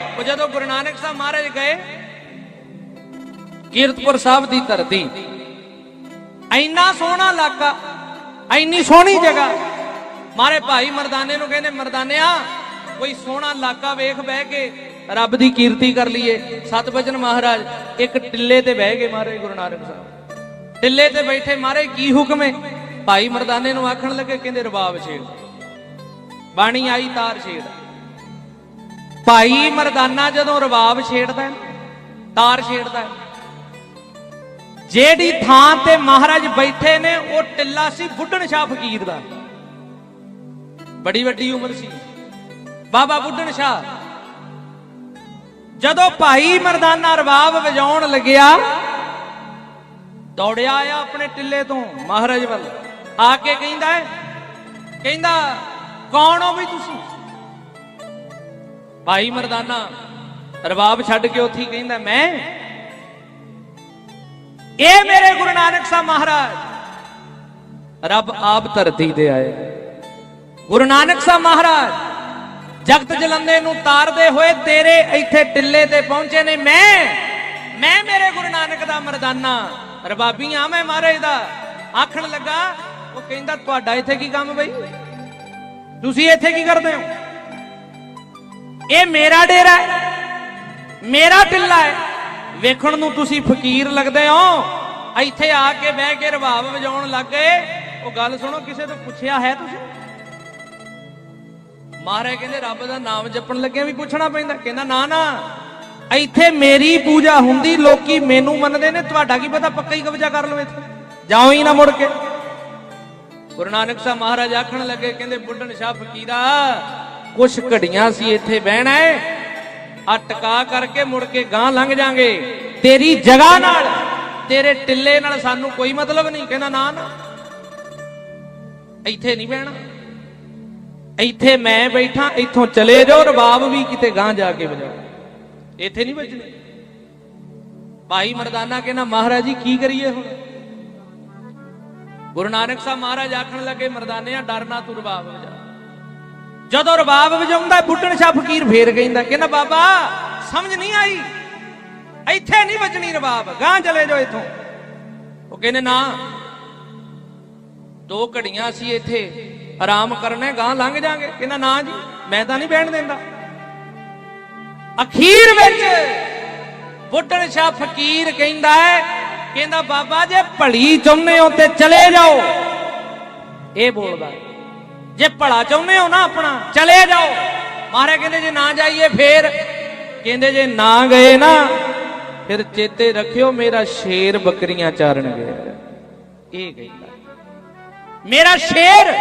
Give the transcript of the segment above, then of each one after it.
ਉਹ ਜਦੋਂ ਗੁਰੂ ਨਾਨਕ ਸਾਹਿਬ ਮਹਾਰਾਜ ਗਏ, ਕੀਰਤਪੁਰ ਸਾਹਿਬ ਦੀ ਧਰਤੀ, ਇੰਨਾ ਸੋਹਣਾ ਇਲਾਕਾ, ਇੰਨੀ ਸੋਹਣੀ ਜਗ੍ਹਾ। ਮਾਰੇ ਭਾਈ ਮਰਦਾਨੇ ਨੂੰ ਕਹਿੰਦੇ, ਮਰਦਾਨਿਆ, ਕੋਈ ਸੋਹਣਾ ਇਲਾਕਾ ਵੇਖ ਬਹਿ ਕੇ, ਰੱਬ ਦੀ ਕੀਰਤੀ ਕਰ ਲਈਏ। ਸਤਵਚਨ ਮਹਾਰਾਜ ਇੱਕ ਟਿੱਲੇ ਤੇ ਬਹਿ ਗਏ ਮਹਾਰਾਜ ਗੁਰੂ ਨਾਨਕ ਸਾਹਿਬ। ਟਿੱਲੇ ਤੇ ਬੈਠੇ ਮਹਾਰਾਜ ਕੀ ਹੁਕਮ ਹੈ ਭਾਈ ਮਰਦਾਨੇ ਨੂੰ ਆਖਣ ਲੱਗੇ, ਕਹਿੰਦੇ ਰਬਾਬ ਛੇੜ ਬਾਣੀ ਆਈ, ਤਾਰ ਛੇੜ ਭਾਈ ਮਰਦਾਨਾ ਜਦੋਂ ਰਬਾਬ ਛੇੜਦਾ ਤਾਰ ਛੇੜਦਾ ਜਿਹੜੀ ਥਾਂ ਤੇ ਮਹਾਰਾਜ ਬੈਠੇ ਨੇ, ਉਹ ਟਿੱਲਾ ਸੀ ਬੁੱਢਣ ਸ਼ਾਹ ਫਕੀਰ ਦਾ। ਬੜੀ ਵੱਡੀ ਉਮਰ ਸੀ। ਬਾਬਾ ਬੁੱਢਣ ਸ਼ਾਹ। ਜਦੋਂ ਭਾਈ ਮਰਦਾਨਾ ਰਬਾਬ ਵਜਾਉਣ ਲੱਗਿਆ, ਦੌੜਿਆ ਆ ਆਪਣੇ ਟਿੱਲੇ ਤੋਂ ਮਹਾਰਾਜ ਵੱਲ। ਆ ਕੇ ਕਹਿੰਦਾ ਕਹਿੰਦਾ, ਕੌਣ ਹੋ ਵੀ ਤੁਸੀਂ? ਭਾਈ ਮਰਦਾਨਾ ਰਬਾਬ ਛੱਡ ਕੇ ਉੱਥੇ ਕਹਿੰਦਾ, ਮੈਂ? ਇਹ ਮੇਰੇ ਗੁਰੂ ਨਾਨਕ ਸਾਹਿਬ ਮਹਾਰਾਜ। ਰੱਬ ਆਪ ਧਰਤੀ ਤੇ ਆਏ। ਗੁਰੂ ਨਾਨਕ ਸਾਹਿਬ ਮਹਾਰਾਜ, ਜਗਤ ਜਲੰਦੇ ਨੂੰ ਤਾਰਦੇ ਹੋਏ ਤੇਰੇ ਇੱਥੇ ਟਿੱਲੇ ਤੇ ਪਹੁੰਚੇ ਨੇ। ਮੈਂ? ਮੈਂ ਮੇਰੇ ਗੁਰੂ ਨਾਨਕ ਦਾ ਮਰਦਾਨਾ। ਰਬਾਬੀ ਆ ਮੈਂ ਮਹਾਰਾਜ ਦਾ। ਆਖਣ ਲੱਗਾ, ਉਹ ਕਹਿੰਦਾ, ਤੁਹਾਡਾ ਇੱਥੇ ਕੀ ਕੰਮ ਬਈ? ਤੁਸੀਂ ਇੱਥੇ ਕੀ ਕਰਦੇ ਹੋ? ਇਹ ਮੇਰਾ ਡੇਰਾ ਹੈ। ਮੇਰਾ ਟਿੱਲਾ ਹੈ। ਵੇਖਣ ਨੂੰ ਤੁਸੀਂ ਫਕੀਰ ਲੱਗਦੇ ਹੋ। ਇੱਥੇ ਆ ਕੇ ਬਹਿ ਕੇ ਰਬਾਬ ਵਜਾਉਣ ਲੱਗ ਗਏ। ਉਹ ਗੱਲ ਸੁਣੋ, ਕਿਸੇ ਤੋਂ ਪੁੱਛਿਆ ਹੈ ਤੁਸੀਂ? ਮਹਾਰਾਜ ਕਹਿੰਦੇ, ਰੱਬ ਦਾ ਨਾਮ ਜਪਣ ਲੱਗਿਆ ਵੀ ਪੁੱਛਣਾ ਪੈਂਦਾ। ਕਹਿੰਦਾ, ਨਾ ਨਾ। ਇੱਥੇ ਮੇਰੀ ਪੂਜਾ ਹੁੰਦੀ, ਲੋਕੀ ਮੈਨੂੰ ਮੰਨਦੇ ਨੇ। ਤੁਹਾਡਾ ਕੀ ਪਤਾ, ਪੱਕਾ ਹੀ ਕਬਜ਼ਾ ਕਰ ਲਵੇ ਇੱਥੇ। ਜਾਓ ਹੀ ਨਾ ਮੁੜ ਕੇ। ਗੁਰੂ ਨਾਨਕ ਸਾਹਿਬ ਮਹਾਰਾਜ ਆਖਣ ਲੱਗੇ, ਕਹਿੰਦੇ, ਬੁੱਢਣ ਸ਼ਾਹ ਫਕੀਰਾ ਕੁਛ ਘੜੀਆਂ ਸੀ ਇੱਥੇ ਬਹਿਣਾ ਹੈ ਆ ਟਕਾ ਕਰਕੇ ਮੁੜ ਕੇ ਗਾਂ ਲੰਘ ਜਾਾਂਗੇ। ਤੇਰੀ ਜਗ੍ਹਾ ਨਾਲ, ਤੇਰੇ ਟਿੱਲੇ ਨਾਲ ਸਾਨੂੰ ਕੋਈ ਮਤਲਬ ਨਹੀਂ। ਕਹਿੰਦਾ, ਨਾ ਨਾ। ਇੱਥੇ ਨਹੀਂ ਬਹਿਣਾ। ਇੱਥੇ ਮੈਂ ਬੈਠਾ, ਇੱਥੋਂ ਚਲੇ ਜਾਓ, ਰਬਾਬ ਵੀ ਕਿਤੇ ਗਾਂ ਜਾ ਕੇ ਵਜਾਓ। ਇੱਥੇ ਨਹੀਂ ਵੱਜਣੇ। ਭਾਈ ਮਰਦਾਨਾ ਕਹਿੰਦਾ, ਮਹਾਰਾਜ ਜੀ, ਕੀ ਕਰੀਏ ਹੁਣ? ਗੁਰੂ ਨਾਨਕ ਸਾਹਿਬ ਮਹਾਰਾਜ ਆਖਣ ਲੱਗੇ, ਮਰਦਾਨਿਆਂ, ਡਰਨਾ ਤੂੰ ਰਬਾਬ ਵਜਾ। ਜਦੋਂ ਰਬਾਬ ਵਜਾਉਂਦਾ, ਬੁੱਢਣ ਸ਼ਾਹ ਫਕੀਰ ਫੇਰ ਕਹਿੰਦਾ ਕਹਿੰਦਾ, ਬਾਬਾ, ਸਮਝ ਨਹੀਂ ਆਈ। ਇੱਥੇ ਨਹੀਂ ਵੱਜਣੀ ਰਬਾਬ ਗਾਂ ਚਲੇ ਜਾਓ ਇੱਥੋਂ। ਉਹ ਕਹਿੰਦੇ, ਨਾ, ਦੋ ਘੜੀਆਂ ਸੀ ਇੱਥੇ ਆਰਾਮ ਕਰਨਾ ਗਾਂ ਲੰਘ ਜਾਾਂਗੇ। ਕਹਿੰਦਾ, ਨਾ ਜੀ, ਮੈਂ ਤਾਂ ਨਹੀਂ ਬਹਿਣ ਦਿੰਦਾ। ਅਖੀਰ ਵਿੱਚ ਬੁੱਢਣ ਸ਼ਾਹ ਫਕੀਰ ਕਹਿੰਦਾ ਹੈ, ਕਹਿੰਦਾ, ਬਾਬਾ, ਜੇ ਭਲੀ ਚਾਹੁੰਦੇ ਹੋ ਤੇ ਚਲੇ ਜਾਓ। ਇਹ ਬੋਲਦਾ ਜੇ ਭਲਾ ਚਾਹੁੰਦੇ ਹੋ ਨਾ ਆਪਣਾ, ਚਲੇ ਜਾਓ। ਮਹਾਰਾਜ ਕਹਿੰਦੇ, ਜੇ ਨਾ ਜਾਈਏ ਫੇਰ? ਕਹਿੰਦੇ, ਜੇ ਨਾ ਗਏ ਨਾ, ਫਿਰ ਚੇਤੇ ਰੱਖਿਓ ਮੇਰਾ ਸ਼ੇਰ ਬੱਕਰੀਆਂ ਚਾਰਨ ਗਿਆ। ਇਹ ਕਹਿੰਦਾ ਮੇਰਾ ਸ਼ੇਰ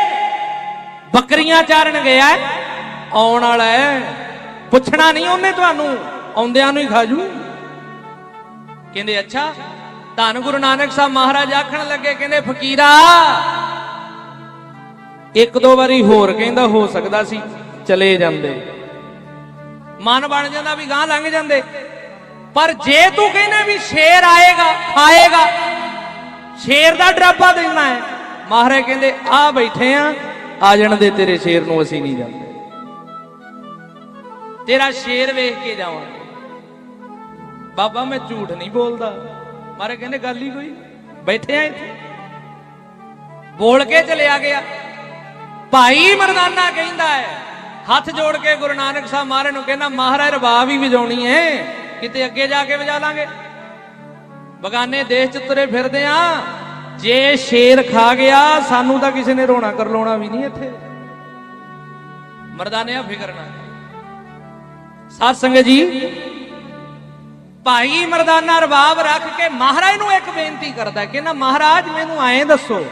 ਬੱਕਰੀਆਂ ਚਾਰਨ ਗਿਆ। ਆਉਣ ਵਾਲਾ ਹੈ। ਪੁੱਛਣਾ ਨਹੀਂ ਉਹਨੇ ਤੁਹਾਨੂੰ, ਆਉਂਦਿਆਂ ਨੂੰ ਹੀ ਖਾਜੂ ਕਹਿੰਦੇ, ਅੱਛਾ, ਧੰਨ ਗੁਰੂ ਨਾਨਕ ਸਾਹਿਬ ਮਹਾਰਾਜ ਆਖਣ ਲੱਗੇ, ਕਹਿੰਦੇ, ਫਕੀਰਾ ਇੱਕ ਦੋ ਵਾਰੀ ਹੋਰ ਕਹਿੰਦਾ ਹੋ ਸਕਦਾ ਸੀ, ਚਲੇ ਜਾਂਦੇ। ਮਨ ਬਣ ਜਾਂਦਾ ਵੀ ਗਾਂ ਲੰਘ ਜਾਂਦੇ। ਪਰ ਜੇ ਤੂੰ ਕਹਿੰਦਾ ਵੀ ਸ਼ੇਰ ਆਏਗਾ, ਖਾਏਗਾ, ਸ਼ੇਰ ਦਾ ਡਰਾਪਾ ਦੇਣਾ ਹੈ, ਮਹਾਰਾਜ ਕਹਿੰਦੇ, ਆ ਬੈਠੇ ਆ ਆ ਜਾਣ ਦੇ, ਤੇਰੇ ਸ਼ੇਰ ਨੂੰ ਅਸੀਂ ਨਹੀਂ ਜਾਂਦੇ ਤੇਰਾ ਸ਼ੇਰ ਵੇਖ ਕੇ ਜਾਵਾਂਗੇ ਬਾਬਾ, ਮੈਂ ਝੂਠ ਨਹੀਂ ਬੋਲਦਾ। ਮਹਾਰਾਜ ਕਹਿੰਦੇ, ਗੱਲ ਹੀ ਕੋਈ, ਬੈਠੇ ਆ ਇੱਥੇ। ਬੋਲ ਕੇ ਚਲਿਆ ਗਿਆ। ਭਾਈ ਮਰਦਾਨਾ ਕਹਿੰਦਾ ਹੈ, ਹੱਥ ਜੋੜ ਕੇ ਗੁਰੂ ਨਾਨਕ ਸਾਹਿਬ ਮਹਾਰਾਜ ਨੂੰ ਕਹਿੰਦਾ, ਮਹਾਰਾਜ ਰਬਾਬ ਹੀ ਵਜਾਉਣੀ ਹੈ ਕਿਤੇ ਅੱਗੇ ਜਾ ਕੇ ਵਜਾ ਲਾਂਗੇ। ਬਗਾਨੇ ਦੇਸ਼ ਚ ਤੁਰੇ ਫਿਰਦੇ ਆ, ਜੇ ਸ਼ੇਰ ਖਾ ਗਿਆ, ਸਾਨੂੰ ਤਾਂ ਕਿਸੇ ਨੇ ਰੋਣਾ ਕਰ ਲਾਉਣਾ ਵੀ ਨਹੀਂ ਇੱਥੇ। ਮਰਦਾਨਿਆ, ਫਿਕਰ ਨਾ ਸਾਧ ਸੰਗਤ ਜੀ, ਭਾਈ ਮਰਦਾਨਾ ਰਬਾਬ ਰੱਖ ਕੇ ਮਹਾਰਾਜ ਨੂੰ ਇੱਕ ਬੇਨਤੀ ਕਰਦਾ ਕਿ ਨਾ ਮਹਾਰਾਜ, ਮੈਨੂੰ ਐਂ ਦੱਸੋ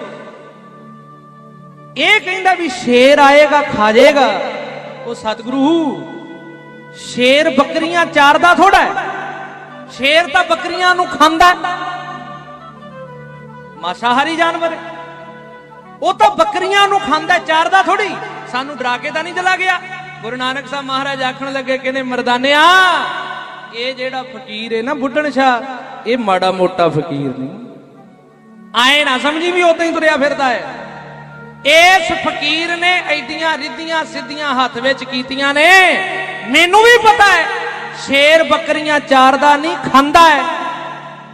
ਇਹ ਕਹਿੰਦਾ ਵੀ ਸ਼ੇਰ ਆਏਗਾ, ਖਾ ਜਾਏਗਾ। ਉਹ ਸਤਿਗੁਰੂ, ਸ਼ੇਰ ਬੱਕਰੀਆਂ ਚਾਰਦਾ ਥੋੜਾ ਹੈ। ਸ਼ੇਰ ਤਾਂ ਬੱਕਰੀਆਂ ਨੂੰ ਖਾਂਦਾ ਮਾਸਾਹਾਰੀ ਜਾਨਵਰ, ਉਹ ਤਾਂ ਬੱਕਰੀਆਂ ਨੂੰ ਖਾਂਦਾ ਚਾਰਦਾ ਥੋੜੀ ਸਾਨੂੰ ਡਰਾ ਕੇ ਤਾਂ ਨਹੀਂ ਚਲਾ ਗਿਆ। ਗੁਰੂ ਨਾਨਕ ਸਾਹਿਬ ਮਹਾਰਾਜ ਆਖਣ ਲੱਗੇ, ਕਹਿੰਦੇ, ਮਰਦਾਨਿਆ, ਇਹ ਜਿਹੜਾ ਫਕੀਰ ਹੈ ਨਾ ਬੁੱਢਣ ਸ਼ਾਹ, ਇਹ ਮਾੜਾ ਮੋਟਾ ਫਕੀਰ ਨਹੀਂ। ਆਏ ਨਾ ਸਮਝੀ ਵੀ ਉਦਾਂ ਹੀ ਤੁਰਿਆ ਫਿਰਦਾ ਹੈ। ਇਸ ਫਕੀਰ ਨੇ ਐਡੀਆਂ ਰਿੱਧੀਆਂ ਸਿੱਧੀਆਂ ਹੱਥ ਵਿੱਚ ਕੀਤੀਆਂ ਨੇ। ਮੈਨੂੰ ਵੀ ਪਤਾ ਹੈ, ਸ਼ੇਰ ਬੱਕਰੀਆਂ ਚਾਰਦਾ ਨਹੀਂ, ਖਾਂਦਾ ਹੈ।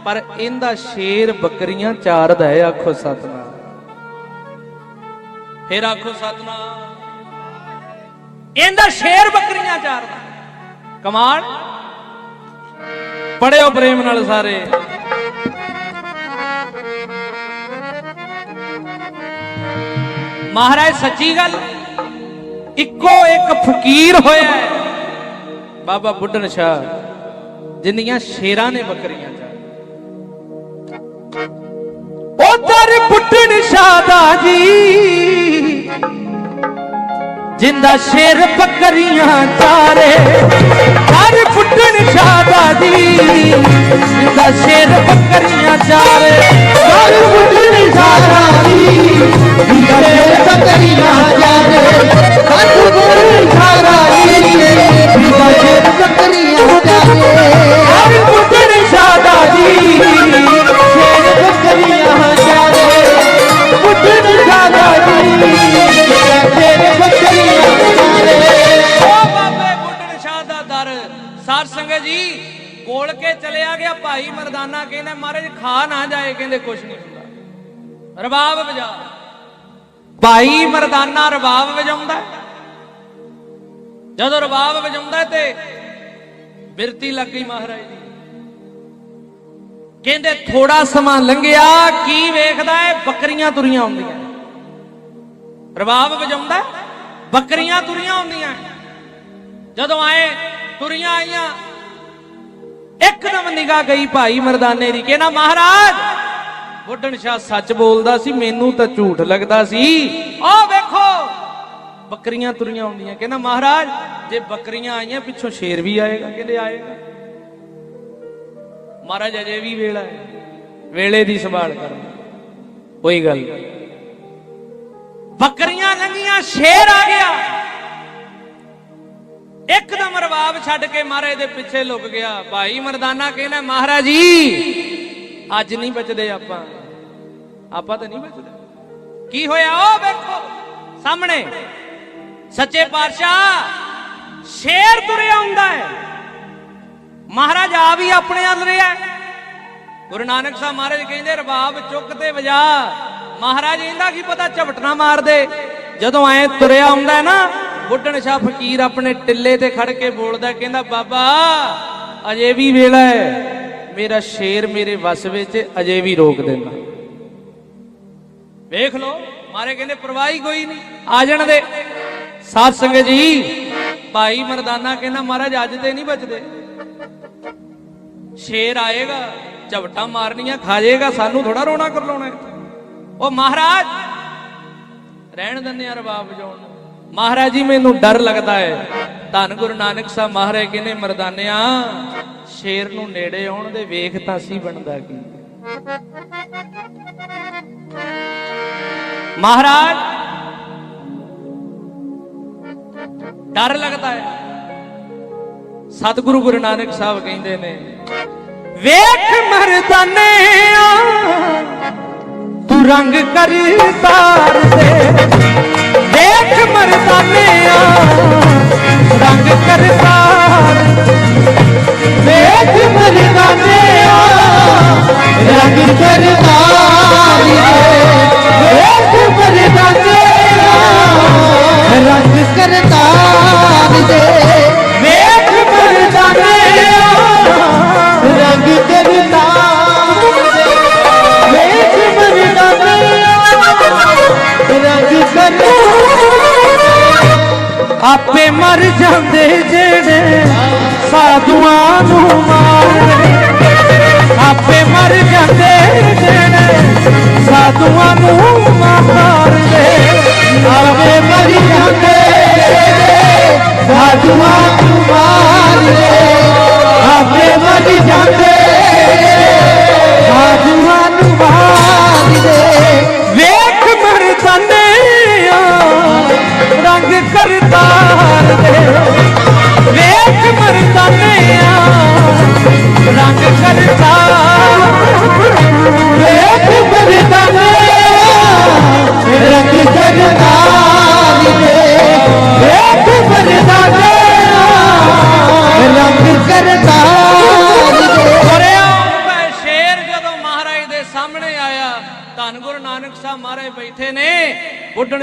ਪਰ ਇਹਦਾ ਸ਼ੇਰ ਬੱਕਰੀਆਂ ਚਾਰਦਾ ਹੈ, ਆਖੋ ਸਤਨਾਮ। ਫਿਰ ਆਖੋ ਸਤਨਾਮ, ਇਹਦਾ ਸ਼ੇਰ ਬੱਕਰੀਆਂ ਚਾਰਦਾ ਕਮਾਲ। ਪੜਿਓ ਪ੍ਰੇਮ ਨਾਲ ਸਾਰੇ। ਮਹਾਰਾਜ, ਸੱਚੀ ਗੱਲ, ਇੱਕੋ ਇੱਕ ਫਕੀਰ ਹੋਇਆ ਬਾਬਾ ਬੁੱਢਨ ਸ਼ਾਹ, ਜਿੰਨੀਆਂ ਸ਼ੇਰਾਂ ਨੇ ਬੱਕਰੀਆਂ ਚਾਰ ਉਧਰ ਬੁੱਢਣ ਸ਼ਾਹ ਦਾ ਜੀ, ਜਿੰਦਾ ਸ਼ੇਰ ਬੱਕਰੀਆਂ ਚਾਰੇ ਹਰ ਬੁੱਢਣ ਸ਼ਾਹ ਦਾ ਜੀ, ਜਿੰਦਾ ਸ਼ੇਰ ਬੱਕਰੀਆਂ ਚਾਰੇ ਹਰ ਬੁੱਢਣ ਸਾਰਾ ਦੀ ਜਿਹੜੇ ਬੱਕਰੀਆਂ ਮਰਦਾਨਾ ਮਹਾਰਾਜ, ਖਾ ਨਾ ਜਾਏ, ਕਹਿੰਦੇ, ਕੁਛ ਨਹੀਂ ਹੁੰਦਾ। ਰਬਾਬ ਵਜਾ। ਭਾਈ ਮਰਦਾਨਾ ਰਬਾਬ ਵਜਾਉਂਦਾ ਜਦੋਂ ਰਬਾਬ ਵਜਾਉਂਦਾ ਤੇ ਬਿਰਤੀ ਲੱਗ ਗਈ ਮਹਾਰਾਜ ਦੀ। ਕਹਿੰਦੇ ਥੋੜਾ ਸਮਾਂ ਲੰਘਿਆ, ਕੀ ਵੇਖਦਾ ਹੈ? ਬੱਕਰੀਆਂ ਤੁਰੀਆਂ ਆਉਂਦੀਆਂ ਰਬਾਬ ਵਜਾਉਂਦਾ ਬੱਕਰੀਆਂ ਤੁਰੀਆਂ ਆਉਂਦੀਆਂ ਜਦੋਂ ਆਏ, ਤੁਰੀਆਂ ਆਈਆਂ ਇੱਕਦਮ ਨਿਗਾਹ ਗਈ ਭਾਈ ਮਰਦਾਨੇ ਦੀ ਕਹਿੰਦਾ ਮਹਾਰਾਜ? ਬੁੱਢਣ ਸ਼ਾਹ ਸੱਚ ਬੋਲਦਾ ਸੀ, ਮੈਨੂੰ ਤਾਂ ਝੂਠ ਲੱਗਦਾ ਸੀ। ਆਹ ਵੇਖੋ, ਬੱਕਰੀਆਂ ਤੁਰੀਆਂ ਆਉਂਦੀਆਂ ਕਹਿੰਦਾ ਮਹਾਰਾਜ? ਜੇ ਬੱਕਰੀਆਂ ਆਈਆਂ, ਪਿੱਛੋਂ ਸ਼ੇਰ ਵੀ ਆਏਗਾ ਕਹਿੰਦੇ ਆਏਗਾ? ਮਹਾਰਾਜ ਅਜੇ ਵੀ ਵੇਲਾ ਹੈ, ਵੇਲੇ ਦੀ ਸੰਭਾਲ ਕਰਨਾ। ਕੋਈ ਗੱਲ ਨਹੀਂ। ਬੱਕਰੀਆਂ ਲੰਗੀਆਂ ਸ਼ੇਰ ਆ ਗਿਆ। ਇੱਕਦਮ ਰਵਾਬ ਛੱਡ ਕੇ ਮਹਾਰਾਜ ਦੇ ਪਿੱਛੇ ਲੁਕ ਗਿਆ। ਭਾਈ ਮਰਦਾਨਾ ਕਹਿੰਦਾ, ਮਹਾਰਾਜ ਜੀ, ਅੱਜ ਨਹੀਂ ਬਚਦੇ ਆਪਾਂ। ਆਪਾਂ ਤਾਂ ਨਹੀਂ ਬਚਦੇ। ਕੀ ਹੋਇਆ? ਉਹ ਵੇਖੋ, ਸਾਹਮਣੇ। ਸੱਚੇ ਪਾਤਸ਼ਾਹ ਸ਼ੇਰ ਤੁਰਿਆ ਆਉਂਦਾ ਹੈ। ਮਹਾਰਾਜ ਆ ਵੀ ਆਪਣੇ ਵੱਲ ਰਿਹਾ ਹੈ। ਗੁਰੂ ਨਾਨਕ ਸਾਹਿਬ ਮਹਾਰਾਜ ਕਹਿੰਦੇ ਰਬਾਬ ਚੁੱਕ ਤੇ ਵਜਾ। ਮਹਾਰਾਜ ਇਹਦਾ ਕੀ ਪਤਾ ਝਪਟਣਾ ਮਾਰ ਦੇ ਜਦੋਂ ਐ ਤੁਰਿਆ ਆਉਂਦਾ ਨਾ ਬੁੱਢਣ ਸ਼ਾਹ ਫਕੀਰ ਆਪਣੇ ਟਿੱਲੇ ਤੇ ਖੜ ਕੇ ਬੋਲਦਾ ਕਹਿੰਦਾ, ਬਾਬਾ, ਅਜੇ ਵੀ ਵੇਲਾ ਹੈ। ਮੇਰਾ ਸ਼ੇਰ ਮੇਰੇ ਵਸ ਵਿੱਚ ਅਜੇ ਵੀ ਰੋਕ ਦਿੰਦਾ ਵੇਖ ਲਓ, ਮਾਰੇ ਕਹਿੰਦੇ, ਪਰਵਾਹੀ ਕੋਈ ਨਹੀਂ। ਆ ਜਾਣ ਦੇ। ਸਾਧ ਸੰਗਤ ਜੀ, ਭਾਈ ਮਰਦਾਨਾ ਕਹਿੰਦਾ, ਮਹਾਰਾਜ, ਅੱਜ ਤੇ ਨਹੀਂ ਬਚਦੇ। ਸ਼ੇਰ ਆਏਗਾ ਝਵਟਾ ਮਾਰਨੀਆਂ ਖਾ ਜਾਏਗਾ ਸਾਨੂੰ ਥੋੜਾ ਰੋਣਾ ਕਰਲਾਉਣਾ ਉਹ ਮਹਾਰਾਜ, ਰਹਿਣ ਦਿੰਦੇ ਆ ਰਬਾਬ ਵਜਾਉਣ ਮਹਾਰਾਜ ਜੀ, ਮੈਨੂੰ ਡਰ ਲੱਗਦਾ ਹੈ। ਧੰਨ ਗੁਰੂ ਨਾਨਕ ਸਾਹਿਬ ਮਹਾਰਾਜ ਕਹਿੰਦੇ, ਮਰਦਾਨਿਆਂ, ਸ਼ੇਰ ਨੂੰ ਨੇੜੇ ਆਉਣ ਦੇ ਵੇਖ ਤਾਂ ਸੀ ਬਣਦਾ ਕੀ। ਮਹਾਰਾਜ, ਡਰ ਲੱਗਦਾ ਹੈ। ਸਤਿਗੁਰੂ ਗੁਰੂ ਨਾਨਕ ਸਾਹਿਬ ਕਹਿੰਦੇ ਨੇ, ਵੇਖ ਮਰਦਾਨਿਆ, ਤੂੰ ਰੰਗ ਕਰ ਤਾਰ ਦੇ ਵੇਖ ਮਰਦਾਨਿਆ ਰੰਗ ਕਰਦਾ।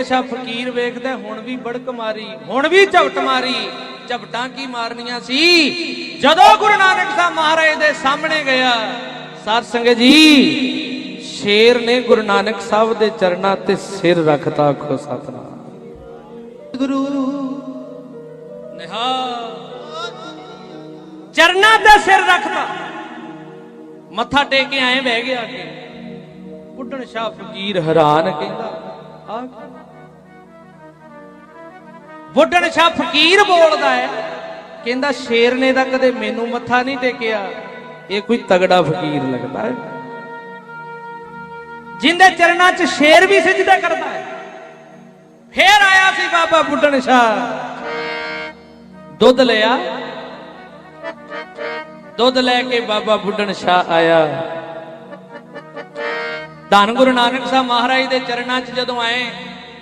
ਸ਼ਾਹ ਫਕੀਰ ਵੇਖਦਾ ਹੁਣ ਵੀ ਬੜਕ ਮਾਰੀ ਹੁਣ ਵੀ ਝਪਟ ਮਾਰੀ। ਝਪਟਾਂ ਕੀ ਮਾਰਨੀਆਂ ਸੀ? ਜਦੋਂ ਗੁਰੂ ਨਾਨਕ ਸਾਹਿਬ ਮਹਾਰਾਜ ਦੇ ਸਾਹਮਣੇ ਗਿਆ ਸਾਧ ਸੰਗਤ ਜੀ ਸ਼ੇਰ ਨੇ ਗੁਰੂ ਨਾਨਕ ਸਾਹਿਬ ਦੇ ਚਰਨਾਂ ਤੇ ਸਿਰ ਰੱਖਤਾ ਆਖੋ ਸਤਨਾਮ। ਗੁਰੂ ਨਿਹਾਲ। ਚਰਨਾਂ ਤੇ ਸਿਰ ਰੱਖਤਾ। ਮੱਥਾ ਟੇਕ ਕੇ ਐਂ ਬਹਿ ਗਿਆ ਕਿ ਬੁੱਢਣ ਸ਼ਾਹ ਫਕੀਰ ਹੈਰਾਨ ਕਹਿੰਦਾ ਆ? ਬੁੱਢਣ ਸ਼ਾਹ ਫਕੀਰ ਬੋਲਦਾ ਹੈ। ਕਹਿੰਦਾ ਸ਼ੇਰ ਨੇ ਤਾਂ ਕਦੇ ਮੈਨੂੰ ਮੱਥਾ ਨਹੀਂ ਟੇਕਿਆ। ਇਹ ਕੋਈ ਤਗੜਾ ਫਕੀਰ ਲੱਗਦਾ ਹੈ। ਜਿੰਦੇ ਚਰਨਾਂ 'ਚ ਸ਼ੇਰ ਵੀ ਸਜਦਾ ਕਰਦਾ ਹੈ। ਫੇਰ ਆਇਆ ਸੀ ਬਾਬਾ ਬੁੱਢਣ ਸ਼ਾਹ। ਦੁੱਧ ਲਿਆ। ਦੁੱਧ ਲੈ ਕੇ ਬਾਬਾ ਬੁੱਢਣ ਸ਼ਾਹ ਆਇਆ। ਧੰਨ ਗੁਰੂ ਨਾਨਕ ਸਾਹਿਬ ਮਹਾਰਾਜ ਦੇ ਚਰਨਾਂ 'ਚ ਜਦੋਂ ਆਏ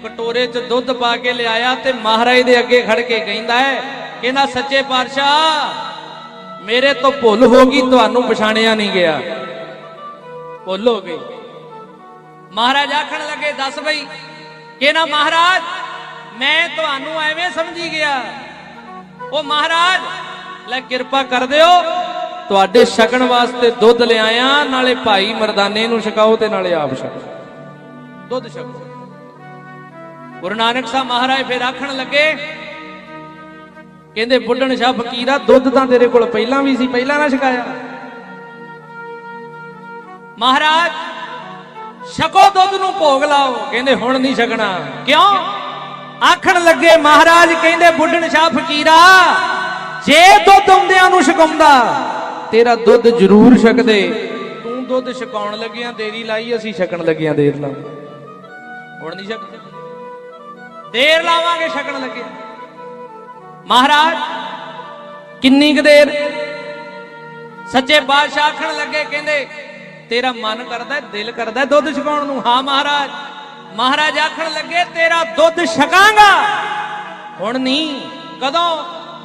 ਕਟੋਰੇ 'ਚ ਦੁੱਧ ਪਾ ਕੇ ਲਿਆਇਆ ਤੇ ਮਹਾਰਾਜ ਦੇ ਅੱਗੇ ਖੜ ਕੇ ਕਹਿੰਦਾ ਹੈ ਕਹਿੰਦਾ ਸੱਚੇ ਪਾਤਸ਼ਾਹ, ਮੇਰੇ ਤੋਂ ਭੁੱਲ ਹੋ ਗਈ, ਤੁਹਾਨੂੰ ਪਛਾਣਿਆ ਨਹੀਂ ਗਿਆ। ਭੁੱਲ ਹੋ ਗਈ। ਮਹਾਰਾਜ ਆਖਣ ਲੱਗੇ, ਦੱਸ ਬਈ ਕਹਿੰਦਾ ਮਹਾਰਾਜ, ਮੈਂ ਤੁਹਾਨੂੰ ਐਵੇਂ ਸਮਝੀ ਗਿਆ। ਉਹ ਮਹਾਰਾਜ, ਲੈ ਕਿਰਪਾ ਕਰ ਦਿਓ, ਤੁਹਾਡੇ ਛਕਣ ਵਾਸਤੇ ਦੁੱਧ ਲਿਆਇਆ, ਨਾਲੇ ਭਾਈ ਮਰਦਾਨੇ ਨੂੰ ਛਕਾਓ ਤੇ ਨਾਲੇ ਆਪ ਛਕਾਓ ਦੁੱਧ ਛਕੋ। ਗੁਰੂ ਨਾਨਕ ਸਾਹਿਬ ਮਹਾਰਾਜ ਫਿਰ ਆਖਣ ਲੱਗੇ, ਕਹਿੰਦੇ ਬੁੱਢਣ ਸ਼ਾਹ ਫਕੀਰਾ ਦੁੱਧ ਤਾਂ ਤੇਰੇ ਕੋਲ ਪਹਿਲਾਂ ਵੀ ਸੀ, ਪਹਿਲਾਂ ਨਾ ਛਕਾਇਆ। ਮਹਾਰਾਜ, ਛਕੋ ਦੁੱਧ ਨੂੰ, ਭੋਗ ਲਾਓ। ਕਹਿੰਦੇ ਹੁਣ ਨਹੀਂ ਛਕਣਾ। ਕਿਉਂ? ਆਖਣ ਲੱਗੇ, ਮਹਾਰਾਜ ਕਹਿੰਦੇ ਬੁੱਢਣ ਸ਼ਾਹ ਫਕੀਰਾ ਜੇ ਦੁੱਧ ਹੁੰਦਿਆਂ ਨੂੰ ਛਕਾਉਂਦਾ, ਤੇਰਾ ਦੁੱਧ ਜ਼ਰੂਰ ਛਕਦੇ। ਤੂੰ ਦੁੱਧ ਛਕਾਉਣ ਲੱਗਿਆਂ, ਦੇਰੀ ਲਾਈ, ਅਸੀਂ ਛਕਣ ਲੱਗਿਆਂ ਦੇਰ ਲਾ ਹੁਣ ਨਹੀਂ ਛਕਦੇ। ਦੇਰ ਲਾਵਾਂਗੇ ਛਕਣ ਲੱਗਿਆਂ ਮਹਾਰਾਜ ਕਿੰਨੀ ਕੁ ਦੇਰ? ਸੱਚੇ ਬਾਦਸ਼ਾਹ ਆਖਣ ਲੱਗੇ ਕਹਿੰਦੇ ਤੇਰਾ ਮਨ ਕਰਦਾ ਹੈ, ਦਿਲ ਕਰਦਾ ਹੈ ਦੁੱਧ ਛਕਾਉਣ ਨੂੰ। ਹਾਂ ਮਹਾਰਾਜ ਮਹਾਰਾਜ ਆਖਣ ਲੱਗੇ ਤੇਰਾ ਦੁੱਧ ਛਕਾਂਗਾ। ਹੁਣ ਨਹੀਂ ਕਦੋਂ?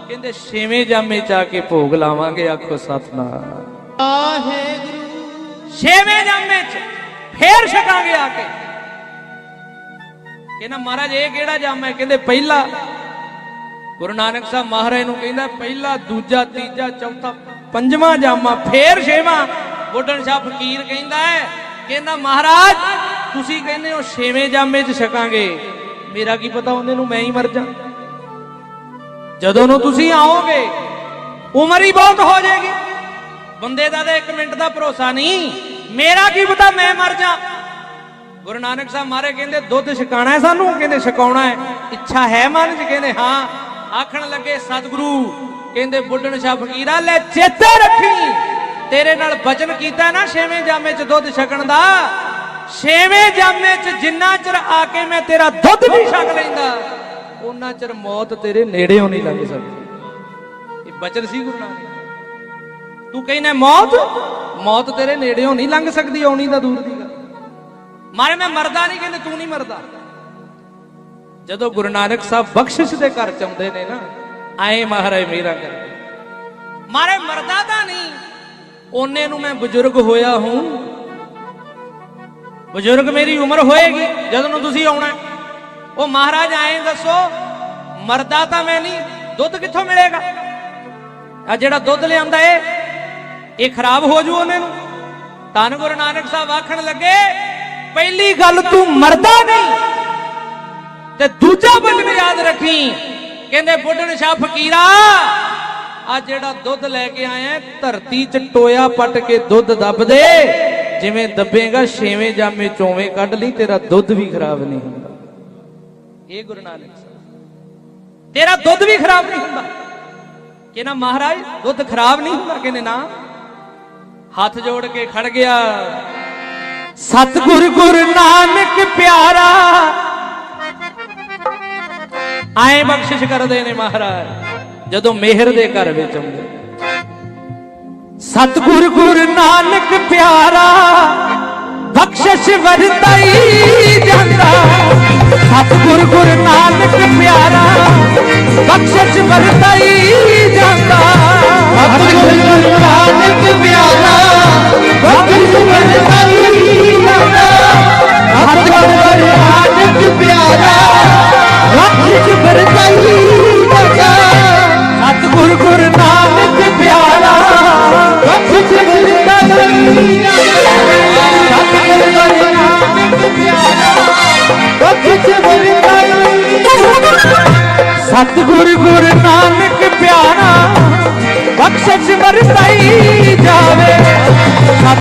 ਕਹਿੰਦੇ ਛੇਵੇਂ ਜਾਮੇ ਚ ਆ ਕੇ ਭੋਗ ਲਾਵਾਂਗੇ ਆਖੋ ਸਤਨਾਮ। ਵਾਹਿਗੁਰੂ। ਛੇਵੇਂ ਜਾਮੇ ਚ ਫੇਰ ਛਕਾਂਗੇ ਆ ਕੇ। ਕਹਿੰਦਾ, ਮਹਾਰਾਜ, ਇਹ ਕਿਹੜਾ ਜਾਮਾ ਹੈ? ਕਹਿੰਦੇ, ਪਹਿਲਾ ਗੁਰੂ ਨਾਨਕ ਸਾਹਿਬ ਮਹਾਰਾਜ ਨੂੰ ਕਹਿੰਦਾ, ਪਹਿਲਾ, ਦੂਜਾ, ਤੀਜਾ, ਚੌਥਾ, ਪੰਜਵਾਂ ਜਾਮਾ ਫੇਰ ਛੇਵਾਂ। ਬੁੱਢਣ ਸ਼ਾਹ ਫਕੀਰ ਕਹਿੰਦਾ ਹੈ, ਕਹਿੰਦਾ, ਮਹਾਰਾਜ, ਤੁਸੀਂ ਕਹਿੰਦੇ ਹੋ ਛੇਵੇਂ ਜਾਮੇ 'ਚ ਛਕਾਂਗੇ। ਮੇਰਾ ਕੀ ਪਤਾ ਉਹਨੇ ਨੂੰ ਮੈਂ ਹੀ ਮਰ ਜਾ। ਜਦੋਂ ਨੂੰ ਤੁਸੀਂ ਆਓਗੇ, ਉਮਰ ਹੀ ਬਹੁਤ ਹੋ ਜਾਏਗੀ। ਬੰਦੇ ਦਾ ਤਾਂ 1 ਮਿੰਟ ਦਾ ਭਰੋਸਾ ਨਹੀਂ। ਮੇਰਾ ਕੀ ਪਤਾ ਮੈਂ ਮਰ ਜਾ। ਗੁਰੂ ਨਾਨਕ ਸਾਹਿਬ ਮਾਰੇ ਕਹਿੰਦੇ, ਦੁੱਧ ਛਕਾਣਾ ਹੈ ਸਾਨੂੰ? ਕਹਿੰਦੇ, ਛਕਾਉਣਾ ਹੈ। ਇੱਛਾ ਹੈ ਮਨ 'ਚ ਕਹਿੰਦੇ, ਹਾਂ। ਆਖਣ ਲੱਗੇ, ਸਤਿਗੁਰੂ। ਕਹਿੰਦੇ, ਬੁੱਢਣ ਸ਼ਾਹ ਫਕੀਰਾ, ਲੈ ਚੇਤੇ ਰੱਖੀ। ਤੇਰੇ ਨਾਲ ਬਚਨ ਕੀਤਾ ਨਾ ਛੇਵੇਂ ਜਾਮੇ 'ਚ ਦੁੱਧ ਛਕਣ ਦਾ। ਛੇਵੇਂ ਜਾਮੇ 'ਚ ਜਿੰਨਾ ਚਿਰ ਆ ਕੇ ਮੈਂ ਤੇਰਾ ਦੁੱਧ ਨਹੀਂ ਛਕ ਲੈਂਦਾ ਉਹਨਾਂ ਚਿਰ ਮੌਤ ਤੇਰੇ ਨੇੜੇੋਂ ਨਹੀਂ ਲੱਗ ਸਕਦੀ। ਇਹ ਬਚਨ ਸੀ ਗੁਰੂ ਨਾਨਕ ਤੂੰ ਕਹਿੰਦਾ, ਮੌਤ? ਮੌਤ ਤੇਰੇ ਨੇੜੇੋਂ ਨਹੀਂ ਲੰਘ ਸਕਦੀ, ਆਉਣੀ ਤਾਂ ਦੂਰ ਦੀ। ਮਾਰੇ, ਮੈਂ ਮਰਦਾ ਨਹੀਂ ਕਹਿੰਦੇ ਤੂੰ ਨਹੀਂ ਮਰਦਾ। ਜਦੋਂ ਗੁਰੂ ਨਾਨਕ ਸਾਹਿਬ ਬਖਸ਼ਿਸ਼ ਦੇ ਘਰ ਚ ਆਉਂਦੇ ਨੇ ਨਾ, ਆਏ ਮਹਾਰਾਜ ਮੇਰਾ ਕਰ ਮਾਰੇ, ਮਰਦਾ ਤਾਂ ਨਹੀਂ, ਉਹਨੇ ਨੂੰ ਮੈਂ ਬਜ਼ੁਰਗ ਹੋਇਆ ਹੂੰ। ਬਜ਼ੁਰਗ ਮੇਰੀ ਉਮਰ ਹੋਏਗੀ, ਜਦੋਂ ਨੂੰ ਤੁਸੀਂ ਆਉਣਾ। ਉਹ ਮਹਾਰਾਜ ਆਏ ਦੱਸੋ, ਮਰਦਾ ਤਾਂ ਮੈਂ ਨਹੀਂ, ਦੁੱਧ ਕਿੱਥੋਂ ਮਿਲੇਗਾ? ਆ ਜਿਹੜਾ ਦੁੱਧ ਲਿਆਂਦਾ ਏ, ਇਹ ਖਰਾਬ ਹੋ ਜੂ ਉਹਨੇ ਨੂੰ। ਧੰਨ ਗੁਰੂ ਨਾਨਕ ਸਾਹਿਬ ਆਖਣ ਲੱਗੇ ਪਹਿਲੀ ਗੱਲ ਤੂੰ ਮਰਦਾ ਨਹੀਂ ਤੇ ਦੂਜਾ ਬਚਨ ਯਾਦ ਰੱਖੀ। ਕਹਿੰਦੇ ਬੁੱਢਣ ਸ਼ਾਹ ਫਕੀਰਾ, ਆ ਜਿਹੜਾ ਦੁੱਧ ਲੈ ਕੇ ਆਇਆ, ਧਰਤੀ 'ਚ ਟੋਇਆ ਪੱਟ ਕੇ ਦੁੱਧ ਦੱਬ ਦੇ। ਜਿਵੇਂ ਦੱਬੇਗਾ, ਛੇਵੇਂ ਜਾਮੇ ਚੋਵੇਂ ਕੱਢ ਲਈ, ਤੇਰਾ ਦੁੱਧ ਵੀ ਖਰਾਬ ਨਹੀਂ ਹੁੰਦਾ। ਇਹ ਗੁਰੂ ਨਾਨਕ ਸਾਹਿਬ। ਤੇਰਾ ਦੁੱਧ ਵੀ ਖਰਾਬ ਨਹੀਂ ਹੁੰਦਾ। ਕਹਿੰਦਾ ਮਹਾਰਾਜ, ਦੁੱਧ ਖਰਾਬ ਨਹੀਂ ਹੁੰਦਾ। ਕਹਿੰਦੇ, ਨਾ। ਹੱਥ ਜੋੜ ਕੇ ਖੜ ਗਿਆ। ਸਤਿਗੁਰ ਗੁਰ ਨਾਨਕ ਪਿਆਰਾ। ਆਏ ਬਖਸ਼ਿਸ਼ ਕਰਦੇ ਨੇ ਮਹਾਰਾਜ, ਜਦੋਂ ਮਿਹਰ ਦੇ ਘਰ ਵਿੱਚ ਆਉਂਦੇ। ਸਤਿਗੁਰ ਗੁਰੂ ਨਾਨਕ ਪਿਆਰਾ, ਬਖਸ਼ਿਸ਼ ਵਰਤਾਈ ਜਾਂਦਾ। ਸਤਿਗੁਰ ਗੁਰੂ ਨਾਨਕ ਪਿਆਰਾ, ਬਖਸ਼ਿਸ਼ ਵਰਤਾਈ ਜਾਂਦਾ। ਸਤਿਗੁਰ ਗੁਰੂ ਨਾਨਕ ਪਿਆਰਾ ਬਖਸ਼ ਵਰਤਾਈ